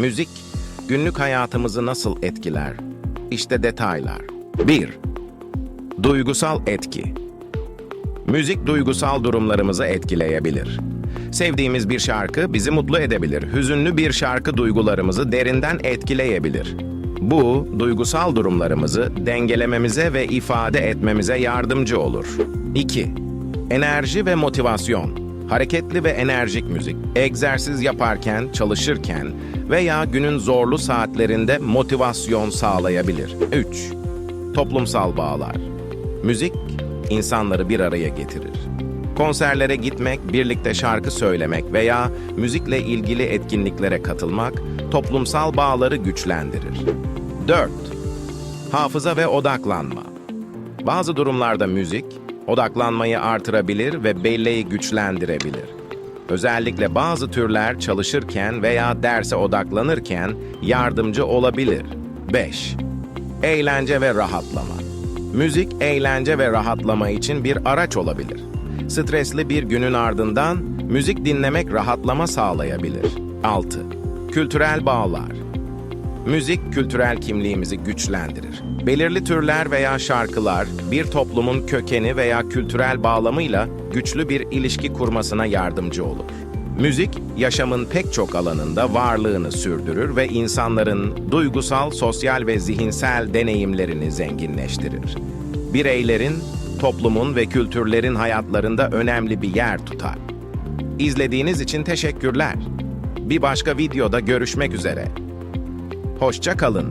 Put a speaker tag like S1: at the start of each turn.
S1: Müzik, günlük hayatımızı nasıl etkiler? İşte detaylar. 1. Duygusal etki. Müzik duygusal durumlarımızı etkileyebilir. Sevdiğimiz bir şarkı bizi mutlu edebilir. Hüzünlü bir şarkı duygularımızı derinden etkileyebilir. Bu, duygusal durumlarımızı dengelememize ve ifade etmemize yardımcı olur. 2. Enerji ve motivasyon. Hareketli ve enerjik müzik, egzersiz yaparken, çalışırken veya günün zorlu saatlerinde motivasyon sağlayabilir. 3. Toplumsal bağlar. Müzik insanları bir araya getirir. Konserlere gitmek, birlikte şarkı söylemek veya müzikle ilgili etkinliklere katılmak toplumsal bağları güçlendirir. 4. Hafıza ve odaklanma. Bazı durumlarda müzik odaklanmayı artırabilir ve belleği güçlendirebilir. Özellikle bazı türler çalışırken veya derse odaklanırken yardımcı olabilir. 5. Eğlence ve rahatlama. Müzik eğlence ve rahatlama için bir araç olabilir. Stresli bir günün ardından müzik dinlemek rahatlama sağlayabilir. 6. Kültürel bağlar. Müzik kültürel kimliğimizi güçlendirir. Belirli türler veya şarkılar bir toplumun kökeni veya kültürel bağlamıyla güçlü bir ilişki kurmasına yardımcı olur. Müzik, yaşamın pek çok alanında varlığını sürdürür ve insanların duygusal, sosyal ve zihinsel deneyimlerini zenginleştirir. Bireylerin, toplumun ve kültürlerin hayatlarında önemli bir yer tutar. İzlediğiniz için teşekkürler. Bir başka videoda görüşmek üzere. Hoşça kalın.